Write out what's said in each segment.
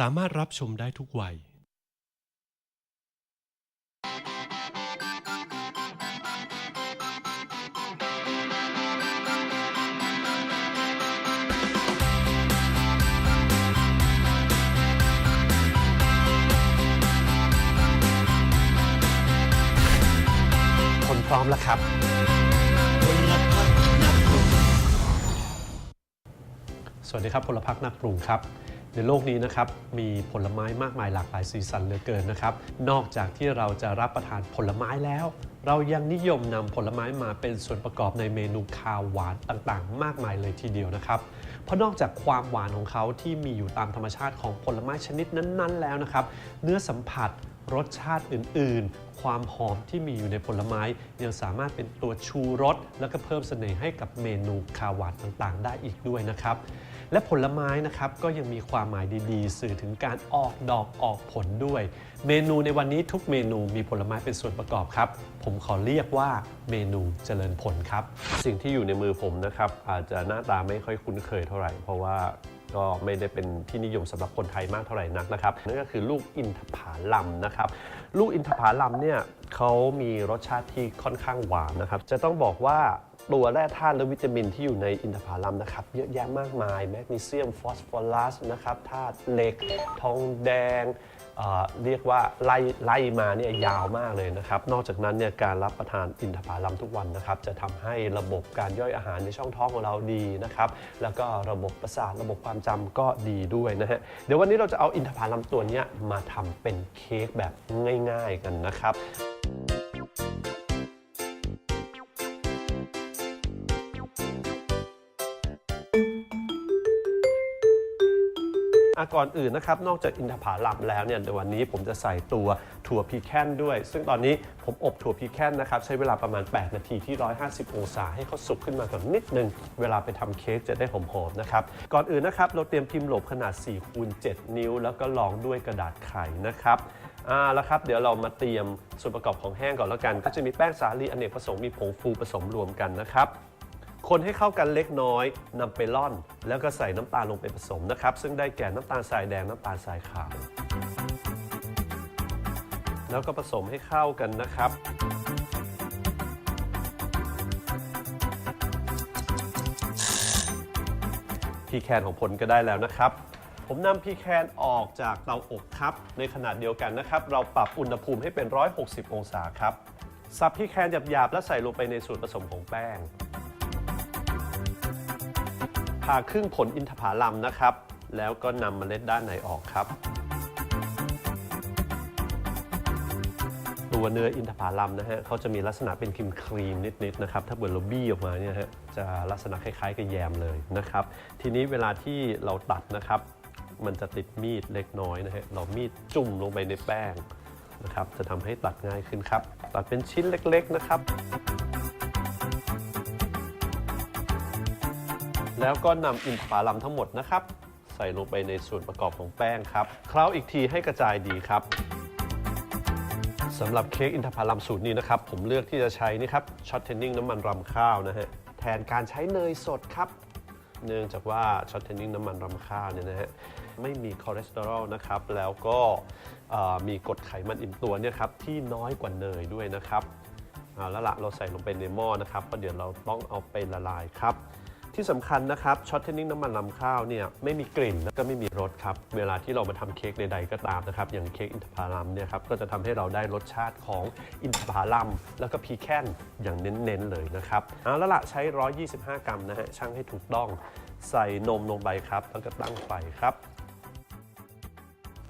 สามารถรับชมได้ทุกวัย คนพร้อมแล้วครับ สวัสดีครับพลพักนักปรุงครับ ในโลกนี้นะครับมีผลไม้มากมายหลากหลายสีสันเหลือเกินนะครับ นอกจากที่เราจะรับประทานผลไม้แล้ว เรายังนิยมนำผลไม้มาเป็นส่วนประกอบในเมนูคาวหวานต่างๆ มากมายเลยทีเดียวนะครับ เพราะนอกจากความหวานของเขาที่มีอยู่ตามธรรมชาติของผลไม้ชนิดนั้นๆ แล้วนะครับ เนื้อสัมผัสรสชาติอื่น ๆ ความหอมที่มีอยู่ในผลไม้ ยังสามารถเป็นตัวชูรส แล้วก็เพิ่มเสน่ห์ให้กับเมนูคาวหวานต่างๆ ได้อีกด้วยนะครับ และผลไม้นะครับก็ยังมีความหมายดีๆ สื่อถึงการออกดอกออกผลด้วย เมนูในวันนี้ทุกเมนูมีผลไม้เป็นส่วนประกอบครับ ผมขอเรียกว่าเมนูเจริญผลครับ สิ่งที่อยู่ในมือผมนะครับอาจจะหน้าตาไม่ค่อยคุ้นเคยเท่าไหร่ เพราะว่าก็ไม่ได้เป็นที่นิยมสำหรับคนไทยมากเท่าไหร่นักนะครับนั่นก็คือลูกอินทผลัมนะครับ ลูกอินทผลัมเนี่ยเขามีรสชาติที่ค่อนข้างหวานนะครับ จะต้องบอกว่า ตัวแร่ธาตุและวิตามินที่อยู่ในอินทผลัมนะครับเยอะแยะมากมาย แมกนีเซียม ฟอสฟอรัสนะครับธาตุเหล็ก ทองแดงเอ่อเรียกว่าไล่ไล่มาเนี่ยยาวมากเลยนะครับ นอกจากนั้นเนี่ยการรับประทานอินทผลัมทุกวันนะครับ จะทำให้ระบบการย่อยอาหารในช่องท้องของเราดีนะครับ แล้วก็ระบบประสาทระบบความจำก็ดีด้วยนะฮะ เดี๋ยววันนี้เราจะเอาอินทผลัมตัวเนี้ยมาทำเป็นเค้กแบบง่าย ๆ กันนะครับ ก่อนอื่นนะครับ นอกจากอินทผลัมแล้วเนี่ยเดี๋ยววันนี้ผมจะใส่ตัวถั่วพีแคนด้วย ซึ่งตอนนี้ผมอบถั่วพีแคนนะครับ ใช้เวลาประมาณ 8 นาทีที่ 150 องศาให้เขาสุกขึ้นมาก่อนนิดนึง เวลาไปทำเค้กจะได้หอมๆนะครับ ก่อนอื่นนะครับ เราเตรียมพิมพ์หลบขนาด4คูณ7นิ้ว แล้วก็รองด้วยกระดาษไขนะครับอ่าแล้วครับเดี๋ยวเรามาเตรียมส่วนประกอบของแห้งก่อนแล้วกัน ก็จะมีแป้งสาลีอเนกประสงค์มีผงฟูผสมรวมกันนะครับ คนให้เข้ากันเล็กน้อยนำไปร่อน แล้วก็ใส่น้ำตาลลงไปผสมนะครับ ซึ่งได้แก่น้ำตาลทรายแดงน้ำตาลทรายขาวแล้วก็ผสมให้เข้ากันนะครับ พีแคนของผลก็ได้แล้วนะครับ ผมนำพีแคนออกจากเตาอบครับ ในขนาดเดียวกันนะครับ เราปรับอุณหภูมิให้เป็น 160 องศาครับสับพีแคนหยาบๆ แล้วใส่ลงไปในส่วนผสมของแป้ง ผ่าครึ่งผลอินทผลัมนะครับ แล้วก็นำเมล็ดด้านในออกครับ ตัวเนื้ออินทผลัมนะฮะเขาจะมีลักษณะเป็นครีมครีมนิดๆนะครับ ถ้าเกิดเราบี้ออกมาเนี่ยฮะจะลักษณะคล้ายๆกับแยมเลยนะครับ ทีนี้เวลาที่เราตัดนะครับ มันจะติดมีดเล็กน้อยนะฮะเรามีดจุ่มลงไปในแป้งนะครับ จะทำให้ตัดง่ายขึ้นครับ ตัดเป็นชิ้นเล็กๆนะครับ แล้วก็นำอินทผลัมทั้งหมดนะครับ ใส่ลงไปในส่วนประกอบของแป้งครับเคล้าอีกทีให้กระจายดีครับสำหรับเค้กอินทผลัมสูตรนี้นะครับ ผมเลือกที่จะใช้นี่ครับช็อตเทนนิ่งน้ำมันรำข้าวนะฮะแทนการใช้เนยสดครับ เนื่องจากว่าช็อตเทนนิ่งน้ำมันรำข้าวเนี่ยนะฮะไม่มีคอเลสเตอรอลนะครับ แล้วก็มีกรดไขมันอิ่มตัวเนี่ยครับที่น้อยกว่าเนยด้วยนะครับเอาแล้วละเราใส่ลงไปในหม้อนะครับเพราะเดี๋ยวเราต้องเอาไปละลายครับ ที่สำคัญนะครับช็อตเทนนิ่งน้ำมันลำข้าวเนี่ยไม่มีกลิ่นแล้วก็ไม่มีรสครับ เวลาที่เรามาทำเค้กใดๆก็ตามนะครับ อย่างเค้กอินทผลัมเนี่ยครับก็จะทำให้เราได้รสชาติของอินทผลัม แล้วก็พีแคนอย่างเน้นๆเลยนะครับเอาล้วละใช้ 125 กรัมนะฮะช่างให้ถูกต้องใส่นมลงไปครับ แล้วก็ตั้งไฟครับ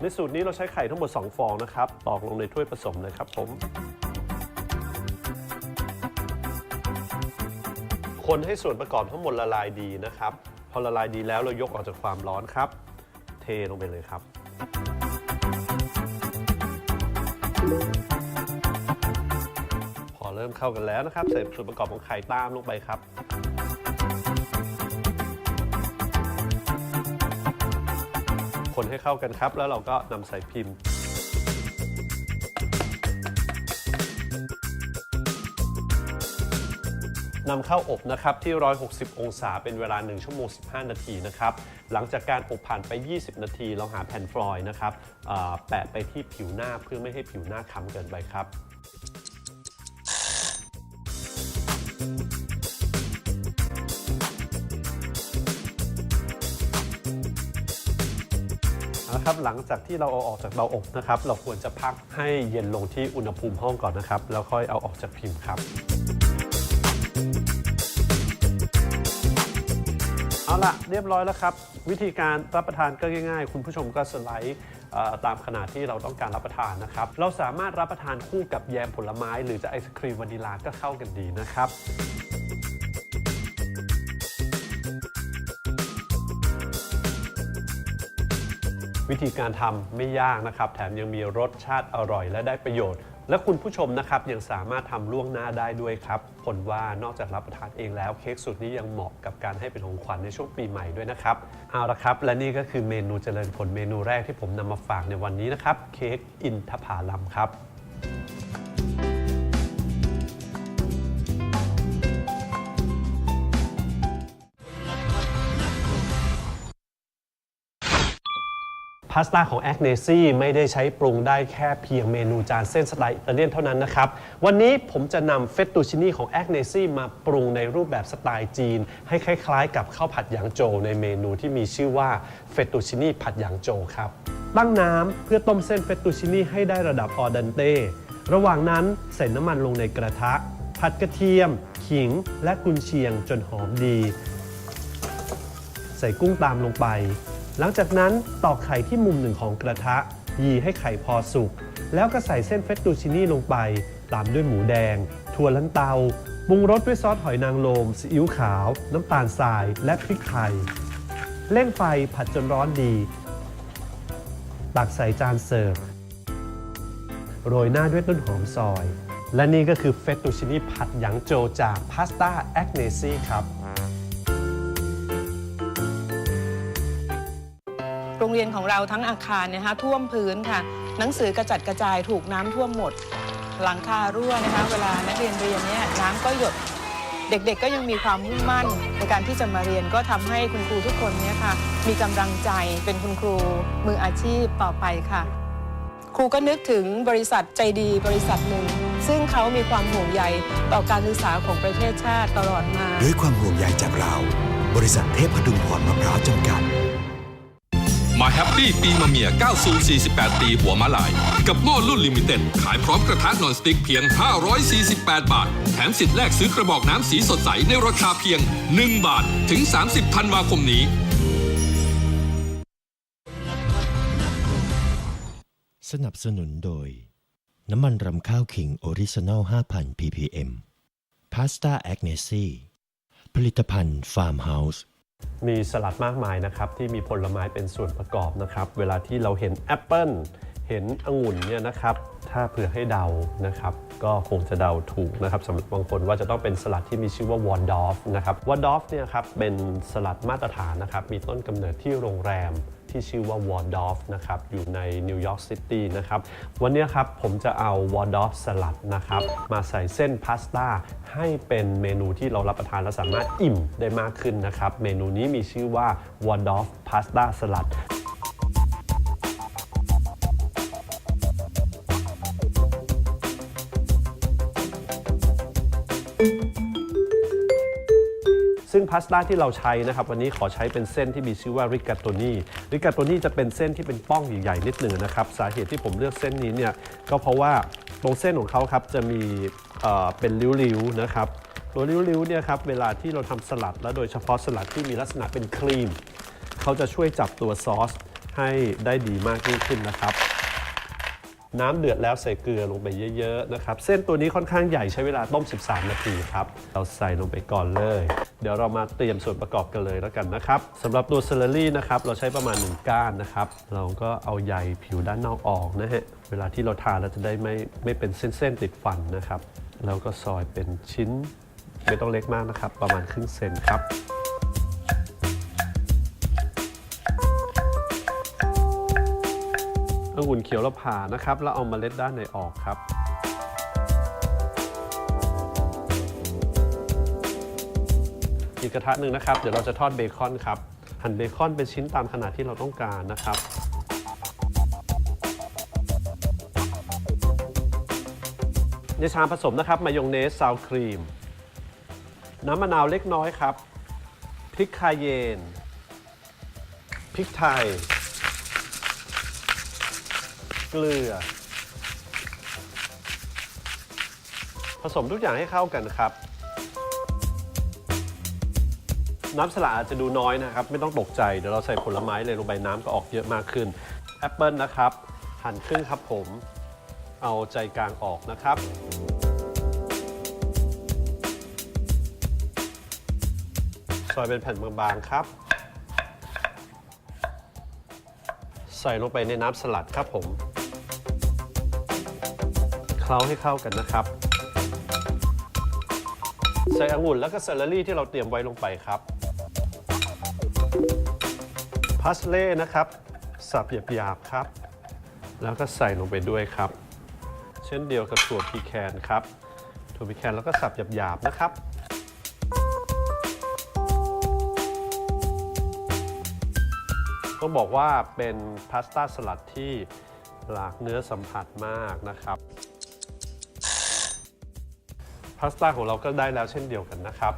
ในสูตรนี้เราใช้ไข่ทั้งหมด 2 ฟองนะครับ ตอกลงในถ้วยผสมเลยครับผม คนให้ส่วนประกอบทั้งหมดละลายดีนะครับ พอละลายดีแล้วเรายกออกจากความร้อนครับ เทลงไปเลยครับ พอเริ่มเข้ากันแล้วนะครับ ใส่ส่วนประกอบของไข่ตามลงไปครับคนให้เข้ากันครับ แล้วเราก็นำใส่พิมพ์ นำเข้าอบนะครับที่ 160 องศาเป็นเวลา 1 ชั่วโมง 15 นาทีนะครับ หลังจากการอบผ่านไป 20 นาที เราหาแผ่นฟลอยล์นะครับแปะไปที่ผิวหน้าเพื่อไม่ให้ผิวหน้าค้ำเกินไปครับเอาละครับหลังจากที่เราเอาออกจากเตาอบนะครับ เราควรจะพักให้เย็นลงที่อุณหภูมิห้องก่อนนะครับ แล้วค่อยเอาออกจากพิมพ์ครับ ละเรียบร้อยแล้วครับ วิธีการรับประทานก็ง่ายๆ คุณผู้ชมก็สไลด์ตามขนาดที่เราต้องการรับประทานนะครับ เราสามารถรับประทานคู่กับแยมผลไม้ หรือจะไอศครีมวานิลาก็เข้ากันดีนะครับวิธีการทำไม่ยากนะครับ แถมยังมีรสชาติอร่อยและได้ประโยชน์ และคุณผู้ชมนะครับยังสามารถทำล่วงหน้าได้ด้วยครับ ผลว่านอกจากรับประทานเองแล้วเค้กสูตรนี้ยังเหมาะกับการให้เป็นของขวัญในช่วงปีใหม่ด้วยนะครับ เอาละครับ และนี่ก็คือเมนูเจริญผลเมนูแรกที่ผมนำมาฝากในวันนี้นะครับ เค้กอินทผลัมครับ พาสต้าของแอ g เนซี่ไม่ได้ใช้ปรุงได้แค่เพียงเมนูจานเส้นสไตล์อิตาเลียนเท่านั้นนะครับ วันนี้ผมจะนำเฟตตูชินีของแอ g เนซี่มาปรุงในรูปแบบสไตล์จีน ให้คล้ายๆ กับข้าวผัดหยางโจวในเมนูที่มีชื่อว่าเฟตตูชินีผัดหยางโจวครับ ตั้งน้ำเพื่อต้มเส้นเฟตตูชินีให้ได้ระดับออดันเต้ระหว่างนั้นใส่น้ำมันลงในกระทะ ผัดกระเทียม ขิง และกุนเชียงจนหอมดี ใส่กุ้งตามลงไป หลังจากนั้นตอกไข่ที่มุมหนึ่งของกระทะ ยีให้ไข่พอสุก แล้วก็ใส่เส้นเฟตตูชินี่ลงไป ตามด้วยหมูแดง ถั่วลันเตาปรุงรสด้วยซอสหอยนางรมซีอิ๊วขาว น้ำตาลทราย และพริกไทยเร่งไฟผัดจนร้อนดี ตักใส่จานเสิร์ฟ โรยหน้าด้วยต้นหอมซอย และนี่ก็คือเฟตตูชินี่ผัดหยางโจจากพาสต้าแอ g เนซี่ครับ รงเรียนของเราทั้งอาคารเนะคะท่วมพื้นค่ะ หนังสือกระจัดกระจายถูกน้ำท่วมหมด หลังคารั่วนะคะ เวลานักเรียนเรียนเนี่ยน้ำก็หยด เด็กๆก็ยังมีความมุ่งมั่นในการที่จะมาเรียนก็ทำให้คุณครูทุกคนเนี่ยค่ะมีกำลังใจเป็นคุณครูมืออาชีพต่อไปค่ะ ครูก็นึกถึงบริษัทใจดีบริษัทหนึ่ง ซึ่งเขามีความห่วงใยต่อการศึกษาของประเทศชาติตลอดมา ด้วยความห่วงใยจากเรา บริษัทเทพพดุงพรมะพร้าวจำกัด มาแฮปปี้ปีมาเมีย9ซู48ปีหัวมาลาย กับหม้อรุ่นลิมิเต็ด ขายพร้อมกระทะนอนสติ๊กเพียง 548 บาท แถมสิทธิ์แลกซื้อกระบอกน้ำสีสดใสในราคาเพียง 1 บาท ถึง 30ธันวาคมนี้ สนับสนุนโดย น้ำมันรำข้าวขิงออริจินอล 5,000 ppm พาสต้าแอ g เนซี่ผลิตภัณฑ์ฟาร์มเฮาส์ มีสลัดมากมายนะครับที่มีผลไม้เป็นส่วนประกอบนะครับ เวลาที่เราเห็นแอปเปิลเห็นองุ่นเนี่ยนะครับ ถ้าเผื่อให้เดานะครับ ก็คงจะเดาถูกนะครับสำหรับบางคนว่าจะต้องเป็นสลัดที่มีชื่อว่าวอนดอฟนะครับวอนดอฟเนี่ยครับเป็นสลัดมาตรฐานนะครับ มีต้นกำเนิดที่โรงแรม ที่ชื่อว่าวอร์ดอฟนะครับอยู่ในนิวยอร์กซิตี้นะครับวันนี้ครับผมจะเอาวอร์ดอฟสลัดนะครับมาใส่เส้นพาสต้าให้เป็นเมนูที่เรารับประทานและสามารถอิ่มได้มากขึ้นนะครับ เมนูนี้มีชื่อว่าวอร์ดอฟพาสต้าสลัด ซึ่งพาสต้าที่เราใช้นะครับวันนี้ขอใช้เป็นเส้นที่มีชื่อว่าริกาโตนีริกาโตนีจะเป็นเส้นที่เป็นป้องใหญ่ๆนิดหนึ่งนะครับสาเหตุที่ผมเลือกเส้นนี้เนี่ยก็เพราะว่าตรงเส้นของเขาครับจะมีเอ่อเป็นริ้วๆนะครับตัวริ้วๆเนี่ยครับเวลาที่เราทำสลัด และโดยเฉพาะสลัดที่มีลักษณะเป็นครีมเขาจะช่วยจับตัวซอสให้ได้ดีมากยิ่งขึ้นนะครับน้ำเดือดแล้วใส่เกลือลงไปเยอะ ๆ นะครับ เส้นตัวนี้ค่อนข้างใหญ่ใช้เวลาต้ม 13 นาทีครับ เราใส่ลงไปก่อนเลย เดี๋ยวเรามาเตรียมส่วนประกอบกันเลยแล้วกันนะครับสำหรับตัวเซเลอรี่นะครับเราใช้ประมาณ1ก้านนะครับ เราก็เอาใยผิวด้านนอกออกนะฮะเวลาที่เราทานเราจะได้ไม่ไม่เป็นเส้นๆติดฟันนะครับ แล้วก็ซอยเป็นชิ้นไม่ต้องเล็กมากนะครับ ประมาณครึ่งเซนครับองุ่นเขียวเราผ่านะครับ แล้วเอาเมล็ดด้านในออกครับ อีกกระทะหนึ่งนะครับ เดี๋ยวเราจะทอดเบคอนครับ หั่นเบคอนเป็นชิ้นตามขนาดที่เราต้องการนะครับ ในชามผสมนะครับ มายองเนสซาวครีม น้ำมะนาวเล็กน้อยครับ พริกคาเยน พริกไทย เกลือ ผสมทุกอย่างให้เข้ากันครับ น้ำสลัดอาจจะดูน้อยนะครับ ไม่ต้องตกใจ เดี๋ยวเราใส่ผลไม้เลยลงไปน้ำก็ออกเยอะมากขึ้นแอปเปิลนะครับ หั่นครึ่งครับผม เอาใจกลางออกนะครับซอยเป็นแผ่นบางๆครับ ใส่ลงไปในน้ำสลัดครับผม เคล้าให้เข้ากันนะครับ ใส่องุ่นแล้วก็เซลลารี่ที่เราเตรียมไว้ลงไปครับ พาสเล่นะครับ สับหยาบๆครับ แล้วก็ใส่ลงไปด้วยครับ เช่นเดียวกับถั่วพีแคนครับถั่วพีแคนแล้วก็สับหยาบๆนะครับต้องบอกว่าเป็นพาสต้าสลัดที่หลากเนื้อสัมผัสมากนะครับพาสต้าของเราก็ได้แล้วเช่นเดียวกันนะครับ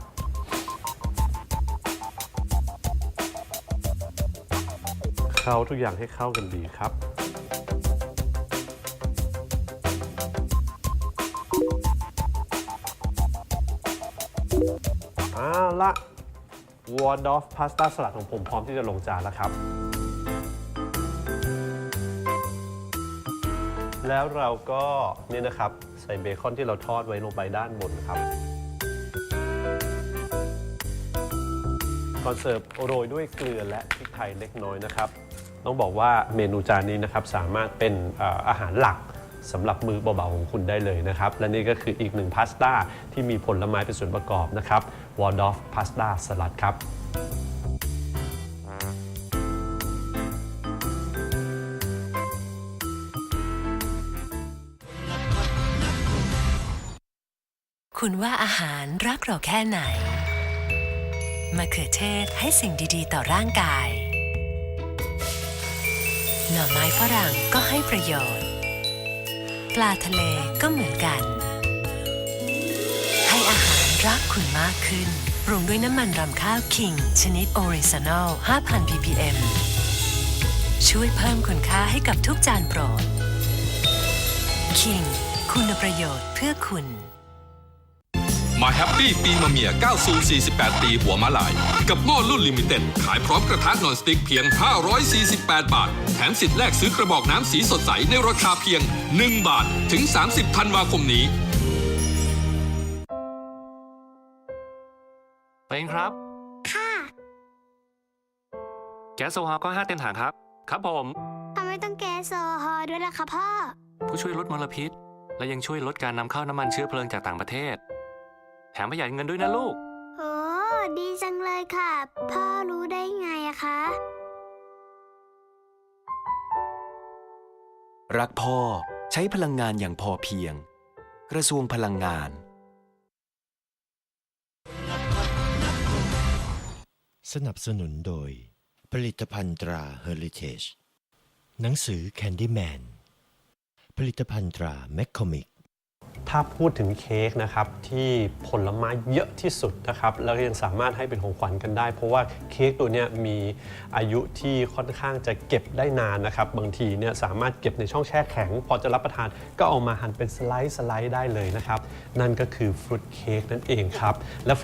เข้าทุกอย่างให้เข้ากันดีครับ เอาละวอร์ดอฟพาสต้าสลัดของผมพร้อมที่จะลงจานแล้วครับ แล้วเราก็นี่นะครับ ใส่เบคอนที่เราทอดไว้ลงไปด้านบนครับก่อนเสิร์ฟโรยด้วยเกลือและพริกไทยเล็กน้อยนะครับ ต้องบอกว่าเมนูจานนี้นะครับสามารถเป็นอาหารหลักสำหรับมือเบาๆของคุณได้เลยนะครับ และนี่ก็คืออีกหนึ่งพาสต้าที่มีผลไม้เป็นส่วนประกอบนะครับวอร์ดอฟพาสต้าสลัดครับคุณว่าอาหารรักเราแค่ไหนมะเขือเทศให้สิ่งดี ๆ ต่อร่างกาย หน่อไม้ฝรั่งก็ให้ประโยชน์ ปลาทะเลก็เหมือนกัน ให้อาหารรักคุณมากขึ้น ปรุงด้วยน้ำมันรำข้าวคิง ชนิดออริจินอล 5,000 ppm ช่วยเพิ่มคุณค่าให้กับทุกจานโปรดคิงคุณประโยชน์เพื่อคุณ มาแฮปปี้ปีมาเมีย9ซู48 ปีหัวมาลาย กับหม้อรุ่นลิมิเต็ด ขายพร้อมกระทะนอนสติ๊กเพียง 548 บาท แถมสิทธิ์แลกซื้อกระบอกน้ำสีสดใสในราคาเพียง 1 บาท ถึง 30ธันวาคมนี้ตัวเองครับ ค่ะ แก๊สโซฮอลก็ 5 เต็มถังครับ ครับผม ทำไมต้องแก๊สโซฮอล์ด้วยล่ะคะพ่อ ผู้ช่วยลดมลพิษ และยังช่วยลดการนำเข้าน้ำมันเชื้อเพลิงจากต่างประเทศ แถมประหยัดเงินด้วยนะลูก โอ้ดีจังเลยค่ะ พ่อรู้ได้ไงอะคะ รักพ่อใช้พลังงานอย่างพอเพียง กระทรวงพลังงาน สนับสนุนโดย ผลิตภัณฑ์ตรา Heritage หนังสือ Candyman ผลิตภัณฑ์ตรา McCormick ถ้าพูดถึงเค้กนะครับที่ผลไม้เยอะที่สุดนะครับแล้วก็ยังสามารถให้เป็นของขวัญกันได้ เพราะว่าเค้กตัวเนี้ยมีอายุที่ค่อนข้างจะเก็บได้นานนะครับบางทีเนี่ยสามารถเก็บในช่องแช่แข็ง พอจะรับประทานก็เอามาหั่นเป็นสไลด์สไลด์ได้เลยนะครับนั่นก็คือฟรุตเค้กนั่นเองครับและ